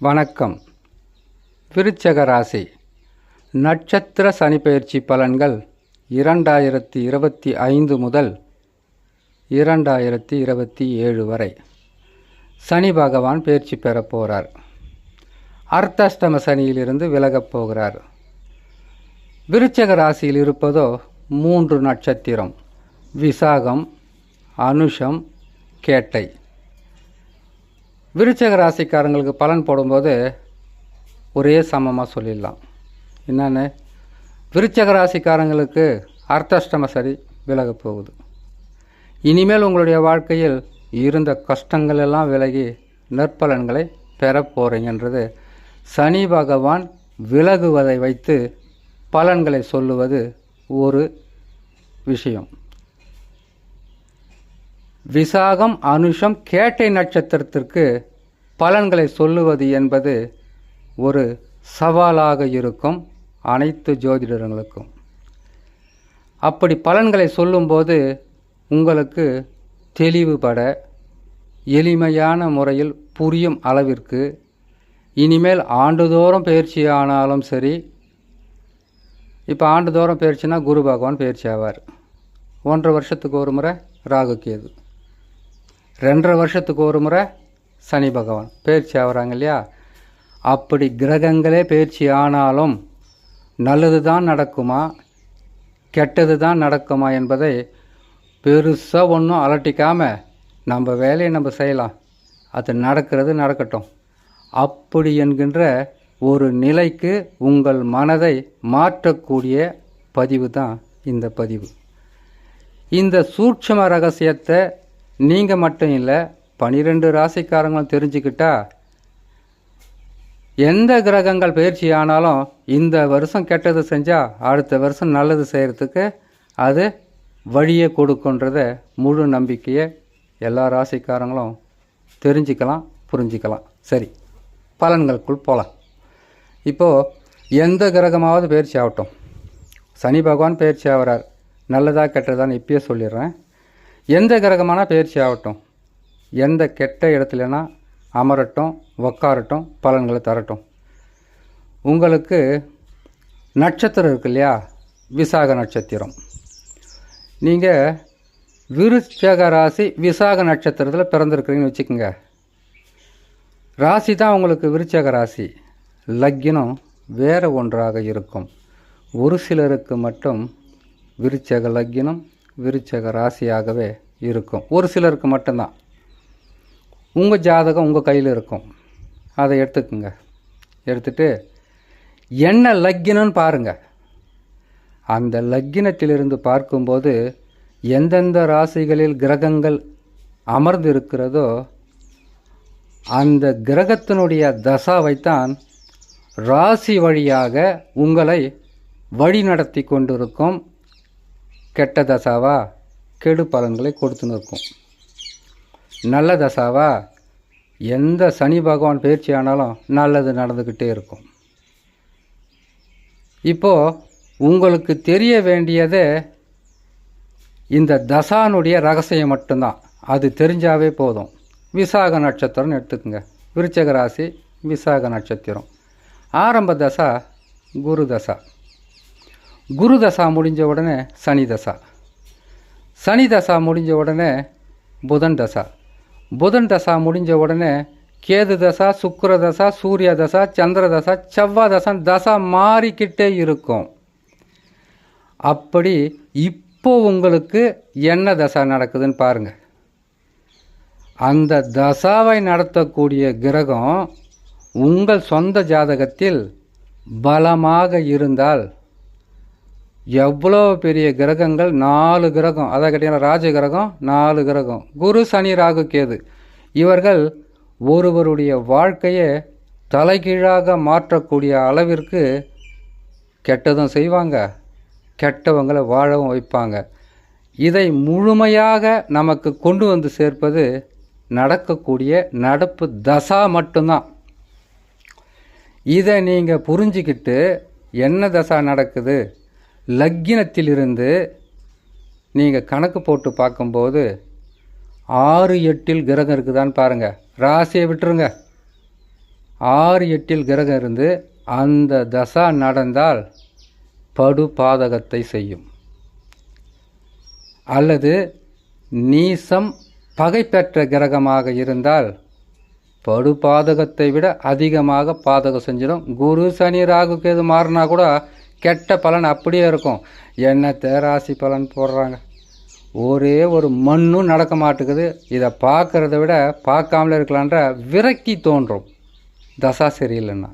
வணக்கம். விருச்சக ராசி. நட்சத்திர சனிப்பெயர்ச்சி பலன்கள் இரண்டாயிரத்தி இருபத்தி ஐந்து முதல் இரண்டாயிரத்தி இருபத்தி ஏழு வரை. சனி பகவான் பயிற்சி பெறப் போகிறார் அர்த்தாஷ்டம சனியிலிருந்து விலகப் போகிறார். விருச்சக ராசியில் இருப்பதோ மூன்று நட்சத்திரம். விசாகம் அனுஷம் கேட்டை. விருச்சக ராசிக்காரங்களுக்கு பலன் போடும்போது ஒரே சமமாக சொல்லிடலாம். என்னென்னு? விருச்சக ராசிக்காரங்களுக்கு அர்த்தஷ்டம சரி விலகப் போகுது. இனிமேல் உங்களுடைய வாழ்க்கையில் இருந்த கஷ்டங்கள் எல்லாம் விலகி நற்பலன்களை பெறப் போகிறீங்கன்றது சனி பகவான் விலகுவதை வைத்து பலன்களை சொல்லுவது ஒரு விஷயம். விசாகம் அனுஷம் கேட்டை நட்சத்திரத்திற்கு பலன்களை சொல்லுவது என்பது ஒரு சவாலாக இருக்கும் அனைத்து ஜோதிடர்களுக்கும். அப்படி பலன்களை சொல்லும்போது உங்களுக்கு தெளிவுபட எளிமையான முறையில் புரியும் அளவிற்கு இனிமேல் ஆண்டுதோறும் பயிற்சி ஆனாலும் சரி இப்போ ஆண்டுதோறும் பயிற்சினா குரு பகவான் பயிற்சி ஆவார். ஒன்றரை வருஷத்துக்கு ஒரு முறை ராகு கேது ரெண்டரை வருஷத்துக்கு ஒரு முறை சனி பகவான் பயிற்சி ஆகிறாங்க இல்லையா? அப்படி கிரகங்களே பயிற்சி ஆனாலும் நல்லது தான் நடக்குமா? கெட்டது தான் நடக்குமா என்பதை பெருசாக ஒன்றும் அலட்டிக்காமல் நம்ம வேலையை நம்ம செய்யலாம். அது நடக்கிறது நடக்கட்டும். அப்படி என்கின்ற ஒரு நிலைக்கு உங்கள் மனதை மாற்றக்கூடிய பதிவு தான் இந்த பதிவு. இந்த சூட்சம ரகசியத்தை நீங்கள் மட்டும் இல்லை பனிரெண்டு ராசிக்காரங்களும் தெரிஞ்சுக்கிட்டா எந்த கிரகங்கள் பயிற்சி ஆனாலும் இந்த வருஷம் கெட்டது செஞ்சால் அடுத்த வருஷம் நல்லது செய்கிறதுக்கு அது வழியை கொடுக்குன்றத முழு நம்பிக்கையை எல்லா ராசிக்காரங்களும் தெரிஞ்சுக்கலாம் புரிஞ்சுக்கலாம். சரி பலன்களுக்குள் போகலாம் இப்போது எந்த கிரகமாவது பயிற்சி ஆகட்டும். சனி பகவான் பயிற்சி ஆகிறார். நல்லதாக கெட்டதான்னு இப்பயே சொல்லிடுறேன். எந்த கிரகமான பயிற்சி ஆகட்டும். எந்த கெட்ட இடத்துலனா அமரட்டும் உக்காரட்டும் பலன்களை தரட்டும். உங்களுக்கு நட்சத்திரம் இருக்கு இல்லையா? விசாக நட்சத்திரம். நீங்கள் விருச்சக ராசி விசாக நட்சத்திரத்தில் பிறந்திருக்கிறீங்கன்னு வச்சுக்கோங்க. ராசி தான் உங்களுக்கு விருச்சக ராசி. லக்கினம் வேறு ஒன்றாக இருக்கும். ஒரு சிலருக்கு மட்டும் விருச்சக லக்கினம் விருச்சக ராசியாகவே இருக்கும். ஒரு சிலருக்கு மட்டும்தான். உங்கள் ஜாதகம் உங்கள் கையில் இருக்கும். அதை எடுத்துக்குங்க. எடுத்துட்டு என்ன லக்கினம்னு பாருங்கள் அந்த லக்கினத்திலிருந்து பார்க்கும்போது எந்தெந்த ராசிகளில் கிரகங்கள் அமர்ந்து இருக்கிறதோ அந்த கிரகத்தினுடைய தசாவைத்தான் ராசி வழியாக உங்களை வழி நடத்தி கொண்டிருக்கும் கெட்ட தசாவா கெடு பலன்களை கொடுத்துன்னு இருக்கும் நல்ல தசாவா எந்த சனி பகவான் பயிற்சி ஆனாலும் நல்லது நடந்துக்கிட்டே இருக்கும். இப்போது உங்களுக்கு தெரிய வேண்டியது இந்த தசானுடைய ரகசியம் மட்டும்தான். அது தெரிஞ்சாவே போதும். விசாக நட்சத்திரம்னு எடுத்துக்கோங்க. விருச்சக ராசி விசாக நட்சத்திரம். ஆரம்ப தசா குரு தசா. குரு தசா முடிஞ்ச உடனே சனி தசா. சனி தசா முடிஞ்ச உடனே புதன் தசா. புதன் தசா முடிஞ்ச உடனே கேது தசா சுக்கர தசா சூரிய தசா சந்திர தசா செவ்வாய் தசா தசா மாறிக்கிட்டே இருக்கும். அப்படி இப்போ உங்களுக்கு என்ன தசா நடக்குதுன்னு பாருங்கள் அந்த தசாவை நடத்தக்கூடிய கிரகம் உங்கள் சொந்த ஜாதகத்தில் பலமாக இருந்தால் எவ்வளோ பெரிய கிரகங்கள்? நாலு கிரகம். அதை கேட்டிங்கன்னா ராஜ கிரகம் நாலு கிரகம். குரு சனி ராகு கேது. இவர்கள் ஒருவருடைய வாழ்க்கையை தலைகீழாக மாற்றக்கூடிய அளவிற்கு கெட்டதும் செய்வாங்க. கெட்டவங்களை வாழவும் வைப்பாங்க. இதை முழுமையாக நமக்கு கொண்டு வந்து சேர்ப்பது நடக்கக்கூடிய நடப்பு தசா மட்டும்தான். இதை நீங்கள் புரிஞ்சிக்கிட்டு என்ன தசா நடக்குது? லக்கினத்திலிருந்து நீங்கள் கணக்கு போட்டு பார்க்கும்போது ஆறு எட்டில் கிரகம் இருக்குதான்னு பாருங்கள் ராசியை விட்டுருங்க. ஆறு எட்டில் கிரகம் இருந்து அந்த தசா நடந்தால் படு பாதகத்தை செய்யும். அல்லது நீசம் பகை பெற்ற கிரகமாக இருந்தால் படு பாதகத்தை விட அதிகமாக பாதகம் செஞ்சிடும். குரு சனி ராகுக்கு எது மாறினா கூட கெட்ட பலன் அப்படியே இருக்கும். என்னத்தை ராசி பலன் போடுறாங்க. ஒரே ஒரு மண்ணும் நடக்க மாட்டேங்குது. இதை பார்க்குறத விட பார்க்காமலே இருக்கலான்ற விரக்கி தோன்றும். தசா சரியில்லைன்னா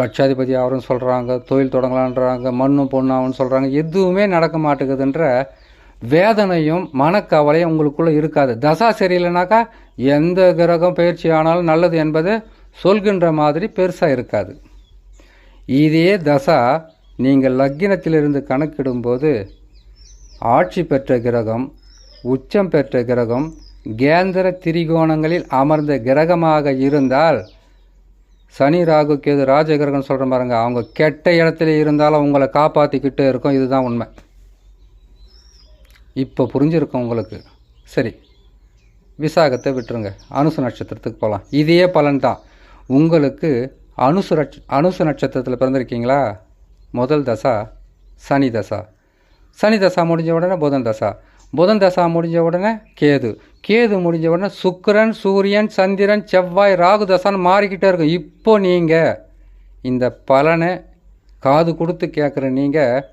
லட்சாதிபதி ஆகும்னு சொல்கிறாங்க தொழில் தொடங்கலான்றாங்க மண்ணும் பொண்ணாகும்னு சொல்கிறாங்க எதுவுமே நடக்க மாட்டேங்குதுன்ற வேதனையும் மனக்கவலையும் உங்களுக்குள்ளே இருக்காது. தசா சரியில்லைனாக்கா எந்த கிரகம் பயிற்சி ஆனாலும் நல்லது என்பது சொல்கின்ற மாதிரி பெருசாக இருக்காது. இதே தசா நீங்கள் லக்கினத்திலிருந்து கணக்கிடும்போது ஆட்சி பெற்ற கிரகம் உச்சம் பெற்ற கிரகம் கேந்திர திரிகோணங்களில் அமர்ந்த கிரகமாக இருந்தால் சனி ராகு கேது ராஜகிரகம் சொல்கிற பாருங்க அவங்க கெட்ட இடத்துல இருந்தாலும் உங்களை காப்பாற்றிக்கிட்டே இருக்கும். இதுதான் உண்மை. இப்போ புரிஞ்சிருக்கும் உங்களுக்கு. சரி. விசாகத்தை விட்டுருங்க. அனுசு நட்சத்திரத்துக்கு போகலாம் இதே பலன் தான் உங்களுக்கு அனுசு அனுசு நட்சத்திரத்தில் பிறந்திருக்கீங்களா? முதல் தசா சனி தசா. சனி தசா முடிஞ்ச உடனே புதன் தசா. புதன் தசா முடிஞ்ச உடனே கேது. கேது முடிஞ்ச உடனே சுக்கரன் சூரியன் சந்திரன் செவ்வாய் ராகு தசான்னு மாறிக்கிட்டே இருக்கும். இப்போ நீங்கள் இந்த பலனை காது கொடுத்து கேட்குற நீங்கள்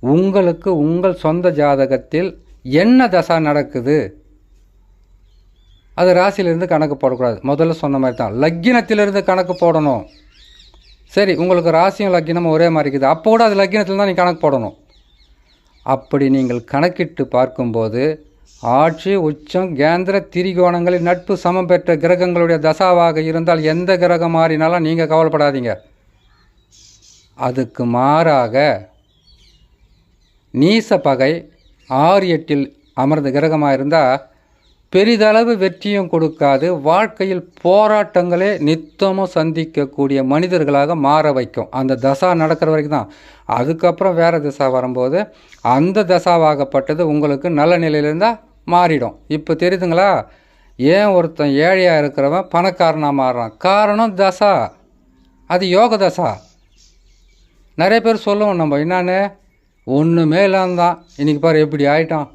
உங்களுக்கு உங்கள் சொந்த ஜாதகத்தில் என்ன தசா நடக்குது? அது ராசியிலிருந்து கணக்கு போடக்கூடாது. முதல்ல சொன்ன மாதிரி தான். லக்கினத்திலிருந்து கணக்கு போடணும். சரி உங்களுக்கு ராசியும் லக்கினமும் ஒரே மாதிரி இருக்குது. அப்போ கூட அது லக்கினத்தில் தான் நீ கணக்கு போடணும். அப்படி நீங்கள் கணக்கிட்டு பார்க்கும்போது ஆட்சி உச்சம் கேந்திர திரிகோணங்களில் நட்பு சமம் பெற்ற கிரகங்களுடைய தசாவாக இருந்தால் எந்த கிரகம் மாறினாலும் நீங்கள் கவலைப்படாதீங்க. அதுக்கு மாறாக நீச பகை ஆறு எட்டில் அமர்ந்த கிரகமாக இருந்தால் பெரிதளவு வெற்றியும் கொடுக்காது. வாழ்க்கையில் போராட்டங்களே நித்தமும் சந்திக்கக்கூடிய மனிதர்களாக மாற வைக்கும். அந்த தசா நடக்கிற வரைக்கும் தான். அதுக்கப்புறம் வேறு தசா வரும்போது அந்த தசாவாகப்பட்டது உங்களுக்கு நல்ல நிலையிலிருந்தால் மாறிடும். இப்போ தெரியுதுங்களா? ஏன் ஒருத்தன் ஏழையாக இருக்கிறவன் பணக்காரனாக மாறுறான்? காரணம் தசா. அது யோக தசா. நிறைய பேர் சொல்லுவோம் நம்ம என்னன்னு ஒன்றுமே இல்லாமல் தான் இன்றைக்கி பாரு எப்படி ஆகிட்டோம்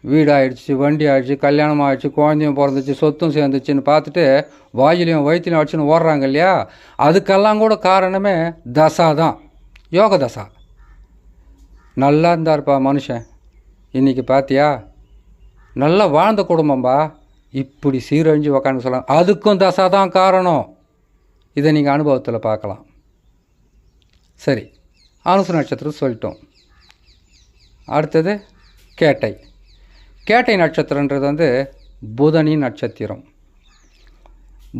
வீடு ஆயிடுச்சு வண்டி ஆயிடுச்சு கல்யாணம் ஆயிடுச்சு குழந்தையும் பிறந்துச்சு சொத்தும் சேர்ந்துச்சுன்னு பார்த்துட்டு வாயிலையும் வயிற்றுலையும் அடிச்சுன்னு ஓடுறாங்க இல்லையா? அதுக்கெல்லாம் கூட காரணமே தசா தான். யோக தசா. நல்லா இருந்தார்ப்பா மனுஷன். இன்றைக்கி பார்த்தியா நல்லா வாழ்ந்த குடும்பம்பா. இப்படி சீரழிஞ்சு உக்காந்து சொல்லலாம் அதுக்கும் தசா தான் காரணம். இதை நீங்கள் அனுபவத்தில் பார்க்கலாம். சரி. அனுசு நட்சத்திரம் சொல்லிட்டோம். அடுத்தது கேட்டை. கேட்டை நட்சத்திரன்றது வந்து புதனி நட்சத்திரம்.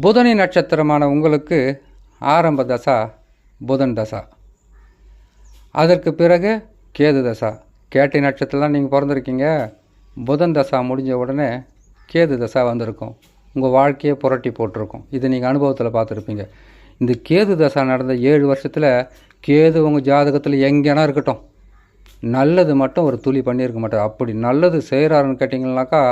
புதனி நட்சத்திரமான உங்களுக்கு ஆரம்ப தசா புதன் தசா. அதற்கு பிறகு கேது தசா. கேட்டை நட்சத்திரம்லாம் நீங்கள் பிறந்திருக்கீங்க புதன் தசா முடிஞ்ச உடனே கேது தசா வந்திருக்கும். உங்கள் வாழ்க்கையை புரட்டி போட்டிருக்கும். இது நீங்கள் அனுபவத்தில் பார்த்துருப்பீங்க. இந்த கேது தசா நடந்த ஏழு வருஷத்தில் கேது உங்கள் ஜாதகத்தில் எங்கேனா இருக்கட்டும். நல்லது மட்டும் ஒரு துளி பண்ணியிருக்க மாட்டார். அப்படி நல்லது செய்கிறாருன்னு கேட்டிங்கனாக்கா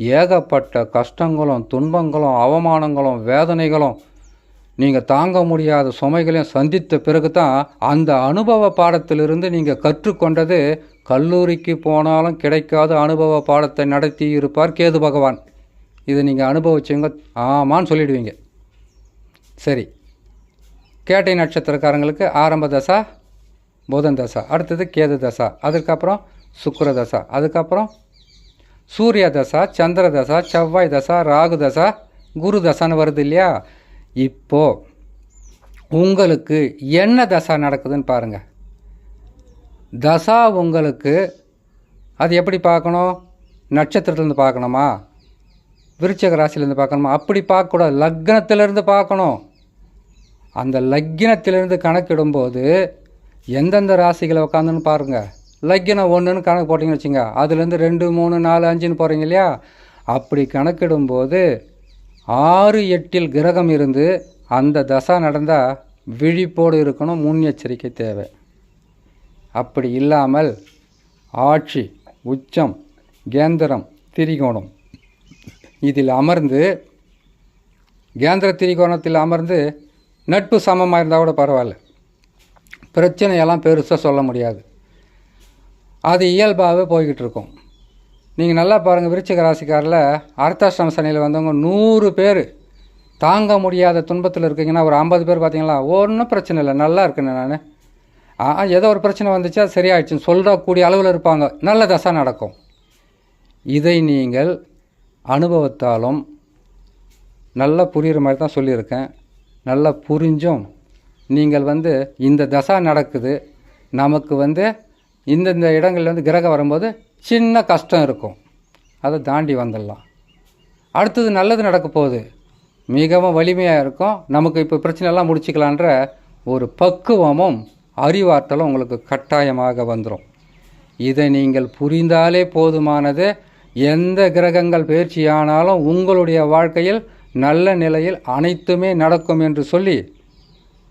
ஏகப்பட்ட கஷ்டங்களும் துன்பங்களும் அவமானங்களும் வேதனைகளும் நீங்கள் தாங்க முடியாத சுமைகளையும் சந்தித்த பிறகு தான் அந்த அனுபவ பாடத்திலிருந்து நீங்கள் கற்றுக்கொண்டது கல்லூரிக்கு போனாலும் கிடைக்காத அனுபவ பாடத்தை நடத்தி இருப்பார் கேது பகவான். இதை நீங்கள் அனுபவிச்சவங்க ஆமான்னு சொல்லிடுவீங்க. சரி. கேட்டை நட்சத்திரக்காரங்களுக்கு ஆரம்ப தசா புதன் தசா அடுத்தது கேது தசா அதுக்கப்புறம் சுக்கர தசா அதுக்கப்புறம் சூரிய தசா சந்திர தசா செவ்வாய் தசா ராகு தசா குரு தசான்னு வருது இல்லையா? இப்போது உங்களுக்கு என்ன தசா நடக்குதுன்னு பாருங்கள் தசா உங்களுக்கு அது எப்படி பார்க்கணும்? நட்சத்திரத்துலேருந்து பார்க்கணுமா? விருச்சக ராசிலேருந்து பார்க்கணுமா? அப்படி பார்க்கக்கூடாது. லக்னத்திலேருந்து பார்க்கணும். அந்த லக்னத்திலேருந்து கணக்கிடும்போது எந்தெந்த ராசிகளை உட்காந்துன்னு பாருங்கள் லக்கினம் ஒன்றுன்னு கணக்கு போட்டிங்கன்னு வச்சுங்க. அதுலேருந்து ரெண்டு மூணு நாலு அஞ்சுன்னு போகிறீங்க இல்லையா? அப்படி கணக்கிடும்போது ஆறு எட்டில் கிரகம் இருந்து அந்த தசா நடந்தால் விழிப்போடு இருக்கணும் முன்னெச்சரிக்கை தேவை. அப்படி இல்லாமல் ஆட்சி உச்சம் கேந்திரம் திரிகோணம். இதில் அமர்ந்து கேந்திர திரிகோணத்தில் அமர்ந்து நட்பு சமமாக இருந்தால் கூட பரவாயில்ல. பிரச்சனையெல்லாம் பெருசாக சொல்ல முடியாது. அது இயல்பாகவே போய்கிட்டு இருக்கும். நீங்கள் நல்லா பாருங்கள் விருச்சிக ராசிக்காரில் அர்த்தாஷ்டம சனியில் வந்தவங்க நூறு பேர் தாங்க முடியாத துன்பத்தில் இருக்கீங்கன்னா ஒரு ஐம்பது பேர் பார்த்தீங்களா ஒன்றும் பிரச்சனை இல்லை நல்லா இருக்கேன் நான். ஏதோ ஒரு பிரச்சனை வந்துச்சா சரியாயிடுச்சுன்னு சொல்லக்கூடிய அளவில் இருப்பாங்க. நல்ல தசை நடக்கும். இதை நீங்கள் அனுபவத்தாலும் நல்லா புரிகிற மாதிரி தான் சொல்லியிருக்கேன். நல்லா புரிஞ்சும் நீங்கள் வந்து இந்த தசா நடக்குது நமக்கு வந்து இந்தந்த இடங்கள்ல வந்து கிரகம் வரும்போது சின்ன கஷ்டம் இருக்கும். அதை தாண்டி வந்துடலாம். அடுத்தது நல்லது நடக்க போகுது. மிகவும் வலிமையாக இருக்கும். நமக்கு இப்போ பிரச்சனையெல்லாம் முடிச்சுக்கலான்ற ஒரு பக்குவமும் அறிவாற்றலும் உங்களுக்கு கட்டாயமாக வந்துடும் இதை நீங்கள் புரிந்தாலே போதுமானது. எந்த கிரகங்கள் பயிற்சியானாலும் உங்களுடைய வாழ்க்கையில் நல்ல நிலையில் அனைத்துமே நடக்கும் என்று சொல்லி